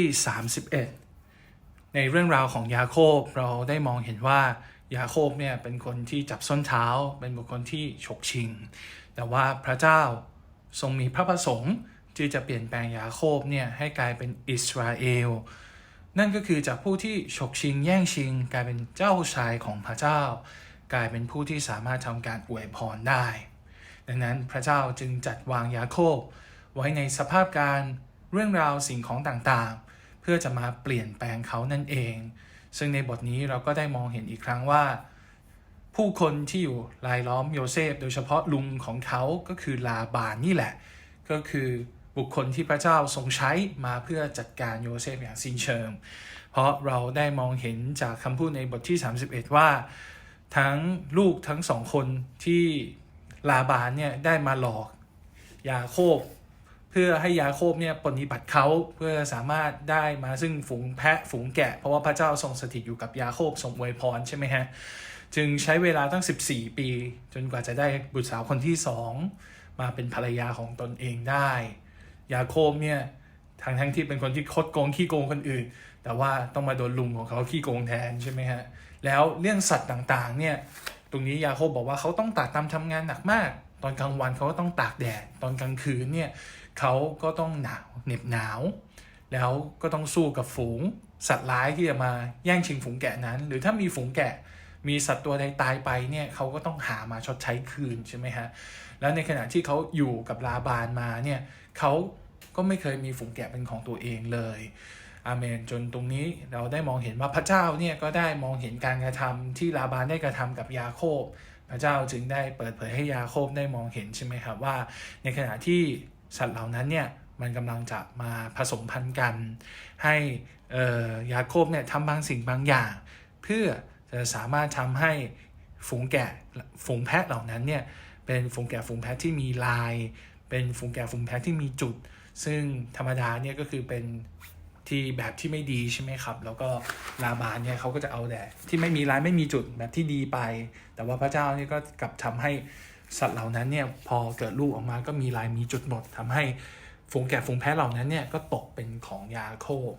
ที่ 31 ในเรื่องราวของยาโคบเราได้มองเห็นว่ายาโคบเนี่ยเป็นคนที่จับส้นเท้า เป็นบุคคลที่ฉกชิง แต่ว่าพระเจ้าทรงมีพระประสงค์ที่จะเปลี่ยนแปลงยาโคบเนี่ยให้กลายเป็นอิสราเอล นั่นก็คือจากผู้ที่ฉกชิงแย่งชิง กลายเป็นเจ้าชายของพระเจ้า กลายเป็นผู้ที่สามารถทำการอวยพรได้ ดังนั้นพระเจ้าจึงจัดวางยาโคบไว้ในสภาพการ เรื่องราวสิ่งของต่างๆ เพื่อจะมาเปลี่ยนแปลงเขานั่นเอง ซึ่งในบทนี้เราก็ได้มองเห็นอีกครั้งว่า ผู้คนที่อยู่รายล้อมโยเซฟ โดยเฉพาะลุงของเขาก็คือลาบานนี่แหละ ก็คือบุคคลที่พระเจ้าทรงใช้มาเพื่อจัดการโยเซฟอย่างสิ้นเชิง เพราะเราได้มองเห็นจากคำพูดในบทที่ 31 ว่า ทั้งลูกทั้งสองคนที่ลาบานเนี่ยได้มาหลอกยาโคบ เพื่อให้ยาโคบเนี่ยปฏิบัติเขาเพื่อสามารถได้มาซึ่งฝูงแพะฝูงแกะ เพราะว่าพระเจ้าทรงสถิตอยู่กับยาโคบทรงอวยพรใช่ไหมฮะจึงใช้เวลาตั้ง 14 ปี จนกว่าจะได้บุตรสาวคนที่สองมาเป็นภรรยาของตนเองได้ ยาโคบเนี่ยทางทั้งที่เป็นคนที่คดโกงขี้โกงคนอื่น แต่ว่าต้องมาโดนลุงของเขาขี้โกงแทนใช่ไหมฮะแล้วเรื่องสัตว์ต่างๆเนี่ยตรงนี้ยาโคบบอกว่าเขาต้องตากตามทำงานหนักมาก ตอนกลางวันเขาก็ต้องตากแดด ตอนกลางคืนเนี่ยเขาก็ต้องหนาวเหน็บหนาว แล้วก็ต้องสู้กับฝูง สัตว์ร้ายที่จะมาแย่งชิงฝูงแกะนั้น หรือถ้ามีฝูงแกะมีสัตว์ตัวใดตายไปเนี่ยเขาก็ต้องหามาชดใช้คืนใช่ไหมฮะ แล้วในขณะที่เขาอยู่กับลาบานมาเนี่ยเขาก็ไม่เคยมีฝูงแกะเป็นของตัวเองเลย อาเมน จนตรงนี้เราได้มองเห็นว่าพระเจ้าเนี่ยก็ได้มองเห็นการกระทำที่ลาบานได้กระทำกับยาโคบ ระเจ้าจึงได้เปิดเผยให้ยาโคบได้มองเห็นใช่ไหมครับว่า ในขณะที่สัตว์เหล่านั้นเนี่ยมันกำลังจะมาผสมพันธุ์กัน ให้ยาโคบเนี่ยทำบางสิ่งบางอย่าง เพื่อจะสามารถทำให้ฝูงแกะฝูงแพะเหล่านั้นเนี่ยเป็นฝูงแกะฝูงแพะที่มีลาย เป็นฝูงแกะฝูงแพะที่มีจุด ซึ่งธรรมดาเนี่ยก็คือเป็น ที่แบบที่ไม่ดีใช่ไหมครับ แล้วก็ลาบานเนี่ยเขาก็จะเอาแต่ที่ไม่มีลายไม่มีจุดแบบที่ดีไป แต่ว่าพระเจ้านี่ก็กลับทำให้สัตว์เหล่านั้นเนี่ยพอเกิดลูกออกมาก็มีลายมีจุดหมดทำให้ฝูงแกะฝูงแพะเหล่านั้นเนี่ยก็ตกเป็นของยาโคบ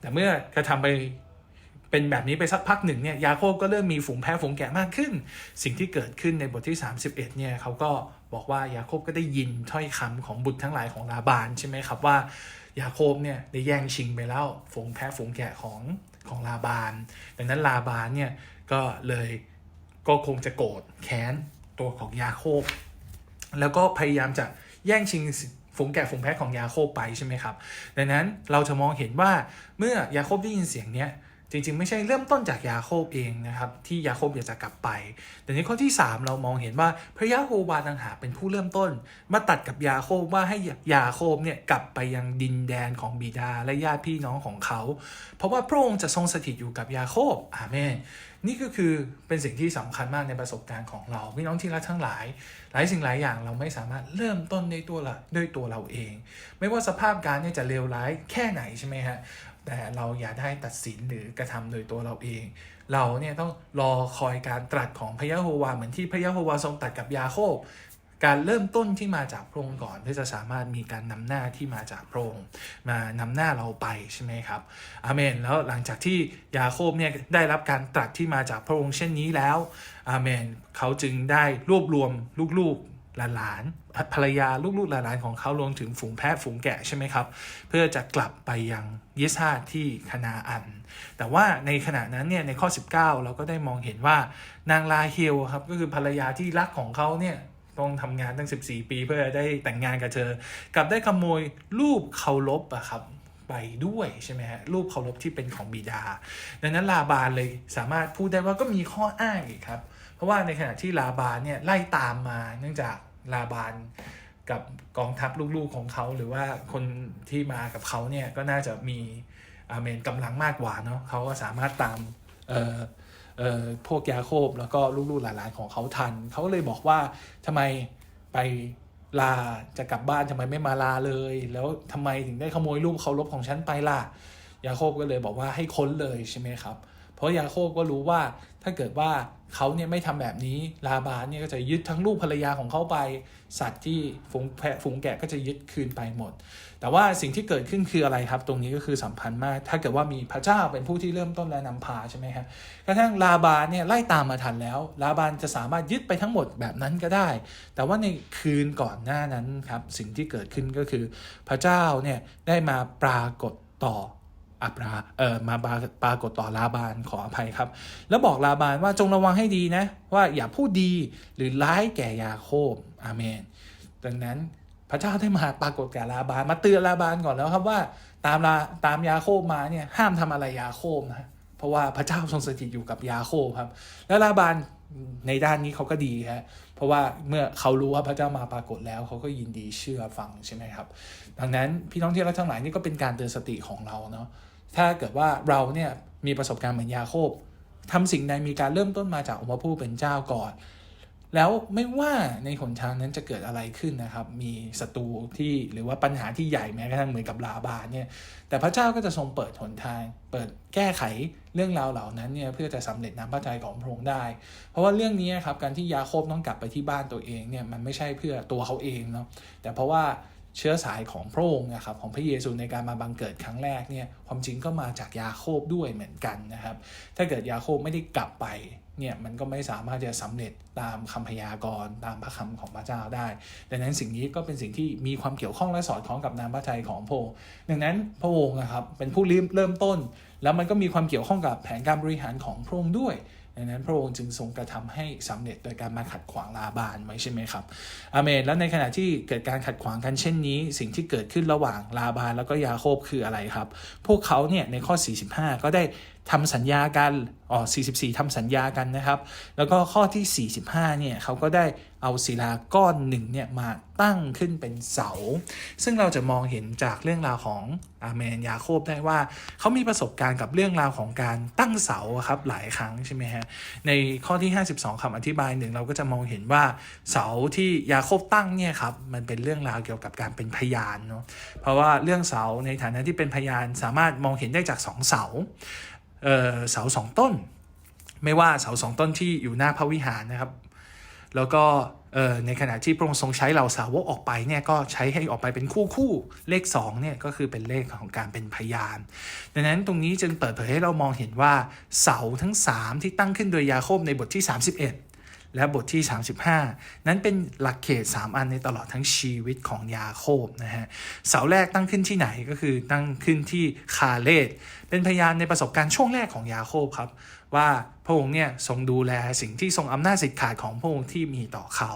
แต่เมื่อกระทำไปเป็นแบบนี้ไปสักพักหนึ่งเนี่ยยาโคบก็เริ่มมีฝูงแพะฝูงแกะมากขึ้น สิ่งที่เกิดขึ้นในบทที่ 31เนี่ยเขาก็บอกว่ายาโคบก็ได้ยินถ้อยคำของบุตรทั้งหลายของลาบานใช่ไหมครับว่า ยาโคบเนี่ยได้แย่งชิงไปแล้วฝูงแพะฝูงแกะของของลาบานดังนั้นลาบานเนี่ยก็เลยก็คงจะโกรธแค้นตัวของยาโคบ แล้วก็พยายามจะแย่งชิงฝูงแกะฝูงแพะของยาโคบไปใช่ไหมครับ ดังนั้นเราจะมองเห็นว่าเมื่อยาโคบได้ยินเสียงเนี้ย จริงๆ ไม่ใช่เริ่มต้นจากยาโคบเองนะครับที่ยาโคบอยากจะกลับไป แต่ในข้อที่ 3 เรามองเห็นว่าพระยะโฮวาต่างหากเป็นผู้เริ่มต้น มาตัดกับยาโคบว่าให้ยาโคบเนี่ยกลับไปยังดินแดนของบิดาและญาติพี่น้องของเขา เพราะว่าพระองค์จะทรงสถิตอยู่กับยาโคบอาเมน นี่ก็คือเป็นสิ่งที่สำคัญมากในประสบการณ์ของเราพี่น้องที่รักทั้งหลาย หลายสิ่งหลายอย่างเราไม่สามารถเริ่มต้นในตัวละด้วยตัวเราเอง ไม่ว่าสภาพการเนี่ยจะเลวร้ายแค่ไหนใช่ไหมฮะแต่เราอย่าได้ตัดสินหรือกระทำโดยตัวเราเอง เราเนี่ยต้องรอคอยการตรัสของพระยะโฮวาเหมือนที่พระยะโฮวาทรงตรัสกับยาโคบ การเริ่มต้นที่มาจากพระองค์ก่อนเพื่อจะสามารถมีการนำหน้าที่มาจากพระองค์มานำหน้าเราไปใช่ไหมครับอาเมน แล้วหลังจากที่ยาโคบเนี่ยได้รับการตรัสที่มาจากพระองค์เช่นนี้แล้วอาเมนเขาจึงได้รวบรวมลูกๆหลานภรรยาลูกๆหลานๆของเขารวมถึงฝูงแพะฝูงแกะใช่ไหมครับ เพื่อจะกลับไปยังยิสาที่คณาอัน แต่ว่าในขณะนั้นเนี่ยในข้อ 19 เราก็ได้มองเห็นว่านางลาเฮลครับก็คือภรรยาที่รักของเขาเนี่ย ต้องทำงานตั้ง 14 ปี เพื่อได้แต่งงานกับเธอ กลับได้ขโมยรูปเคารพอะครับไปด้วยใช่ไหมฮะรูปเคารพที่เป็นของบิดา ดังนั้นลาบานเลยสามารถพูดได้ว่าก็มีข้ออ้างอีกครับ เพราะว่าในขณะที่ลาบานเนี่ยไล่ตามมาเนื่องจากลาบานกับกองทัพลูกๆของเขา หรือว่าคนที่มากับเขาเนี่ยก็น่าจะมีอาเมนกำลังมากกว่าเนาะเขาก็สามารถตามเอ่อเอ่อ พวกยาโคบแล้วก็ลูกๆหลานๆของเขาทัน เขาก็เลยบอกว่าทำไมไปลาจะกลับบ้านทำไมไม่มาลาเลย แล้วทำไมถึงได้ขโมยรูปเคารพของฉันไปล่ะยาโคบก็เลยบอกว่าให้ค้นเลยใช่ไหมครับ เพราะยาโคบก็รู้ว่าถ้าเกิดว่าเขาเนี่ยไม่ทำแบบนี้ลาบานเนี่ยก็จะยึดทั้งลูกภรรยาของเขาไป สัตว์ที่ฝูงแพะฝูงแกะก็จะยึดคืนไปหมด แต่ว่าสิ่งที่เกิดขึ้นคืออะไรครับ ตรงนี้ก็คือสัมพันธ์มาก ถ้าเกิดว่ามีพระเจ้าเป็นผู้ที่เริ่มต้นและนำพาใช่ไหมครับกระทั่งลาบานเนี่ยไล่ตามมาทันแล้ว ลาบานจะสามารถยึดไปทั้งหมดแบบนั้นก็ได้ แต่ว่าในคืนก่อนหน้านั้นครับสิ่งที่เกิดขึ้นก็คือพระเจ้าเนี่ยได้มาปรากฏต่อ อับราเออมาปรากฏต่อลาบานขออภัยครับ แล้วบอกลาบานว่าจงระวังให้ดีนะ ว่าอย่าพูดดีหรือร้ายแก่ยาโคบอาเมน ดังนั้นพระเจ้าได้มาปรากฏแก่ลาบานมาเตือนลาบานก่อนแล้วครับว่าตามลาตามยาโคบมาเนี่ยห้ามทำอะไรยาโคบนะเพราะว่าพระเจ้าทรงสถิตอยู่กับยาโคบครับ แล้วลาบานในด้านนี้เขาก็ดีฮะเพราะว่าเมื่อเขารู้ว่าพระเจ้ามาปรากฏแล้วเขาก็ยินดีเชื่อฟังใช่ไหมครับ ดังนั้นพี่น้องที่รักทั้งหลายนี่ก็เป็นการเตือนสติของเราเนาะ ถ้าเกิดว่าเราเนี่ยมีประสบการณ์เหมือนยาโคบทำสิ่งใดมีการเริ่มต้นมาจากองค์พระผู้เป็นเจ้าก่อน แล้วไม่ว่าในหนทางนั้นจะเกิดอะไรขึ้นนะครับ มีศัตรูที่หรือว่าปัญหาที่ใหญ่แม้กระทั่งเหมือนกับลาบานเนี่ย แต่พระเจ้าก็จะทรงเปิดหนทาง เปิดแก้ไขเรื่องราวเหล่านั้นเนี่ยเพื่อจะสำเร็จน้ำพระทัยของพระองค์ได้ เพราะว่าเรื่องนี้ครับการที่ยาโคบต้องกลับไปที่บ้านตัวเองเนี่ยมันไม่ใช่เพื่อตัวเขาเองเนาะแต่เพราะว่า เชื้อสายของพระองค์นะครับของพระเยซูในการมาบังเกิดครั้งแรกเนี่ยความจริงก็มาจากยาโคบด้วยเหมือนกันนะครับ ถ้าเกิดยาโคบไม่ได้กลับไปเนี่ยมันก็ไม่สามารถจะสำเร็จตามคำพยากรณ์ตามพระคำของพระเจ้าได้ ดังนั้นสิ่งนี้ก็เป็นสิ่งที่มีความเกี่ยวข้องและสอดคล้องกับนามพระทัยของพระองค์ดังนั้นพระองค์นะครับเป็นผู้เริ่มต้น แล้วมันก็มีความเกี่ยวข้องกับแผนการบริหารของพระองค์ด้วย ดังนั้นพระองค์จึงทรงกระทำให้สำเร็จโดยการมาขัดขวางลาบานไว้ใช่ไหมครับอาเมนแล้วในขณะที่เกิดการขัดขวางกันเช่นนี้ สิ่งที่เกิดขึ้นระหว่างลาบานแล้วก็ยาโคบคืออะไรครับ พวกเขาเนี่ยในข้อ 45 ก็ได้ ทำสัญญากันอ๋อ44ทำสัญญากันนะครับ แล้วก็ข้อที่ 45 เนี่ยเขาก็ได้เอาศิลาก้อนหนึ่งเนี่ยมาตั้งขึ้นเป็นเสา ซึ่งเราจะมองเห็นจากเรื่องราวของอาเมนยาโคบได้ว่า เขามีประสบการณ์กับเรื่องราวของการตั้งเสาครับหลายครั้งใช่ไหมฮะ ในข้อที่ 52คำอธิบายหนึ่งเราก็จะมองเห็นว่าเสาที่ยาโคบตั้งเนี่ยครับมันเป็นเรื่องราวเกี่ยวกับการเป็นพยานเนาะ เพราะว่าเรื่องเสาในฐานะที่เป็นพยานสามารถมองเห็นได้จากสองเสา เสาสองต้น ไม่ว่าเสาสองต้นที่อยู่หน้าพระวิหารนะครับ แล้วก็ในขณะที่พระองค์ทรงใช้เหล่าสาวกออกไปเนี่ยก็ใช้ให้ออกไปเป็นคู่คู่เลข2เนี่ยก็คือเป็นเลขของการเป็นพยาน ดังนั้นตรงนี้จึงเปิดเผยให้เรามองเห็นว่าเสาทั้ง 3 ที่ตั้งขึ้นโดยยาโคบในบทที่ 31 และบทที่ 35 นั้นเป็นหลักเขต 3 อันในตลอดทั้งชีวิตของยาโคบนะฮะเสาแรกตั้งขึ้นที่ไหนก็คือตั้งขึ้นที่คาเลตเป็นพยานในประสบการณ์ช่วงแรกของยาโคบครับว่าพระองค์เนี่ยทรงดูแลสิ่งที่ทรงอำนาจสิทธิ์ขาดของพระองค์ที่มีต่อเขา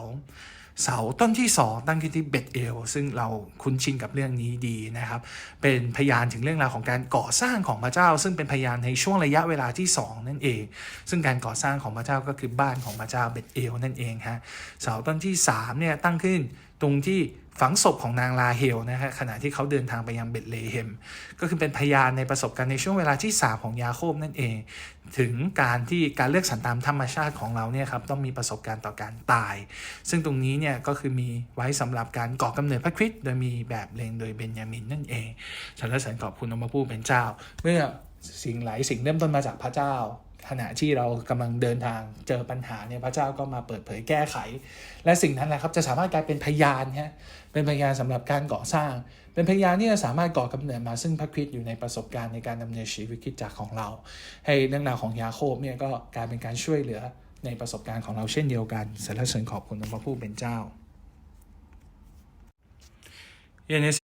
เสาต้นที่สองตั้งขึ้นที่เบตเอลซึ่งเราคุ้นชินกับเรื่องนี้ดีนะครับ เป็นพยานถึงเรื่องราวของการก่อสร้างของพระเจ้า ซึ่งเป็นพยานในช่วงระยะเวลาที่ 2 นั่นเอง ซึ่งการก่อสร้างของพระเจ้าก็คือบ้านของพระเจ้าเบตเอลนั่นเองฮะเสาต้นที่3เนี่ยตั้งขึ้นตรงที่ ฝังศพของนางลาเฮลนะฮะขณะที่เขาเดินทางไปยังเบตเลเฮม ก็คือเป็นพยานในประสบการณ์ในช่วงเวลาที่3ของยาโคบนั่นเอง ถึงการที่การเลือกสรรตามธรรมชาติของเราเนี่ยครับต้องมีประสบการณ์ต่อการตาย ซึ่งตรงนี้เนี่ยก็คือมีไว้สำหรับการก่อกำเนิดพระคริสต์โดยมีแบบเลงโดยเบนยามินนั่นเองสรรเสริญขอบคุณองค์พระผู้เป็นเจ้า เมื่อสิ่งหลายสิ่งเริ่มต้นมาจากพระเจ้า ขณะที่เรากำลังเดินทางเจอปัญหาเนี่ยพระเจ้าก็มาเปิดเผยแก้ไข และสิ่งนั้นแหละครับจะสามารถกลายเป็นพยานฮะเป็นพยานสำหรับการก่อสร้าง เป็นพยานที่จะสามารถก่อกำเนิดมาซึ่งพระคริสต์อยู่ในประสบการณ์ในการดำเนินชีวิตคริสตจักของเรา ให้เรื่องราวของยาโคบเนี่ยก็กลายเป็นการช่วยเหลือในประสบการณ์ของเราเช่นเดียวกันสรรเสริญขอบคุณพระผู้เป็นเจ้าเยเน